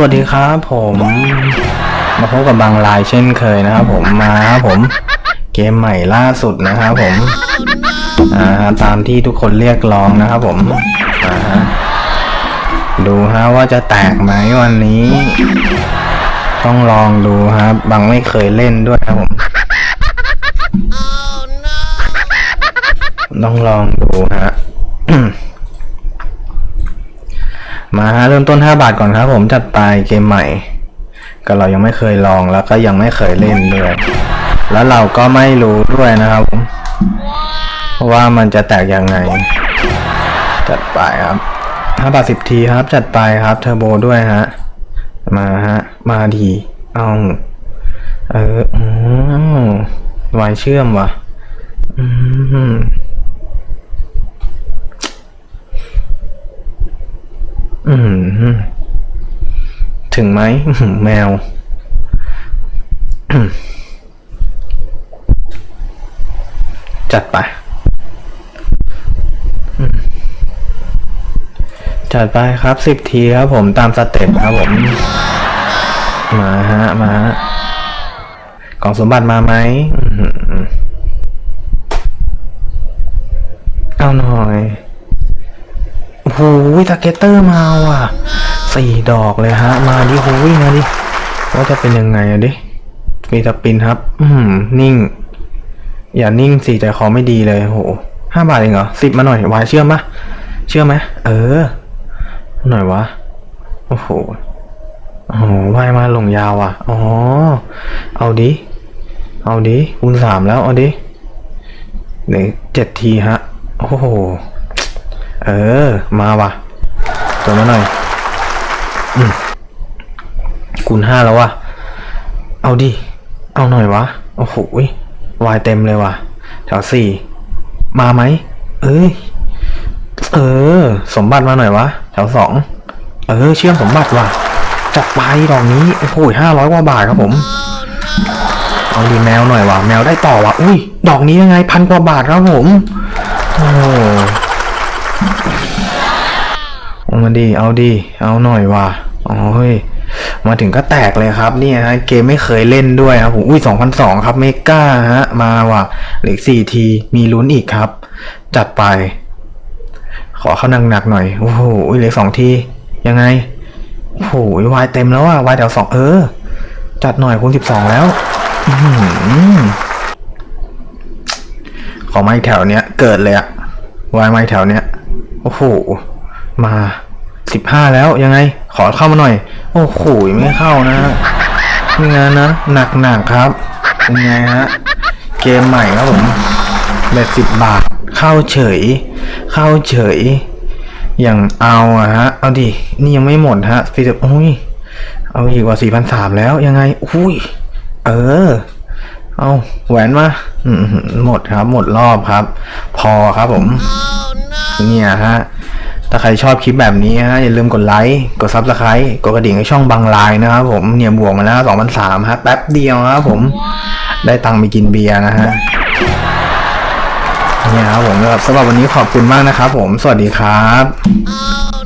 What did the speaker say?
สวัสดีครับผม มาพบกับบางลายเช่นเคยนะครับผมมาครับผม เกมใหม่ล่าสุดนะครับผมอ่าตามที่ทุกคนเรียกร้องนะครับผมอ่าดูฮะว่าจะแตกไหมวันนี้ ต้องลองดูครับบางไม่เคยเล่นด้วยครับผมต้องลองดูฮะ มาฮะเริ่มต้น 5 บาทก่อนครับผมจัดไปเกมใหม่ ก็เรายังไม่เคยลองแล้วก็ยังไม่เคยเล่นด้วย แล้วเราก็ไม่รู้ด้วยนะครับว่ามันจะแตกยังไง จัดไปครับ5บาท10ทีครับ จัดไปครับเทอร์โบด้วยฮะมาฮะมาดีเอาเอออืมวเชื่อมว่ะ อืม อืมถึงไหมแมว จัดไปจัดไปครับสิบทีครับผมตามสเต็ปครับผม มาฮะ มาฮะกล่องสมบัติมาไหมเอาหน่อย โหตาเกเตอร์มาว่ะสี่ดอกเลยฮะ มาดิโหยมาดิว่าจะเป็นยังไงอะดิมีสปินครับ อืมนิ่ง อย่านิ่งสิใจคอไม่ดีเลยโหห้าบาทเองเหรอสิบมาหน่อยวายเชื่อมปะเชื่อไหมเออ หน่อยวะโอ้โหโอ้โหวายมาลงยาวอะอ๋อเอาดิเอาดิคูณสามแล้วเอาดิหนึ่งเจ็ดทีฮะ โอ้โห เออ มาว่ะตัวมาหน่อยอืมคูณห้าแล้วว่ะ เอาดิ เอาหน่อยวะ โอ้โหวายเต็มเลยว่ะ แถวสี่ มาไหม เอ้ย เออ สมบัติมาหน่อยวะ แถวสอง เออ เชื่อมสมบัติว่ะ จัดไปดอกนี้ โอ้โหห้าร้อยกว่าบาทครับผม เอาดีแมวหน่อยว่ะ แมวได้ต่อว่ะ อุ้ย ดอกนี้ยังไงพันกว่าบาทครับผม โอ้ เอามาดี เอาดี เอาหน่อยว่ะ อ๋อเฮ้ย มาถึงก็แตกเลยครับ เนี่ยฮะ เกมไม่เคยเล่นด้วยครับผม อุ้ยสองพันสองครับ เมก้าฮะ มาว่ะ เหลือสี่ที มีลุ้นอีกครับ จัดไป ขอเข้าหนักหน่อย โอ้โหอุ้ยเหลือสองที ยังไง โอ้โหวายเต็มแล้วอะวายแถวสองเออ จัดหน่อยคูณสิบสองแล้วอื้อหือขอไม้แถวเนี้ย เกิดเลยอะวายไม้แถวเนี้ย โอ้โห มาสิบห้าแล้วยังไง ขอเข้ามาหน่อย โอ้โหไม่เข้านะม่งั้นนะหนักหนักครับเป็นไงฮะเกมใหม่ครับผมแบบสิบบาท เข้าเฉย เข้าเฉย อย่างเอาอะฮะ เอาดิ นี่ยังไม่หมดฮะฟีดโอ้ย เอาอีกกว่าสี่พันสามแล้วยังไง อุ้ย เออ เอาแหวนมาหมดครับ หมดรอบครับ พอครับผม เนี่ยฮะ ถ้าใครชอบคลิปแบบนี้ฮะอย่าลืมกดไลค์ กดซับสไครต์กดกระดิ่งให้ช่องบางลายนะครับผม เนี่ยบวกมาแล้วสองพันสามฮะ แป๊บเดียวครับผม ได้ตังค์ไปกินเบียร์นะฮะ เนี่ยครับผมสำหรับวันนี้ขอบคุณมากนะครับผม สวัสดีครับ Oh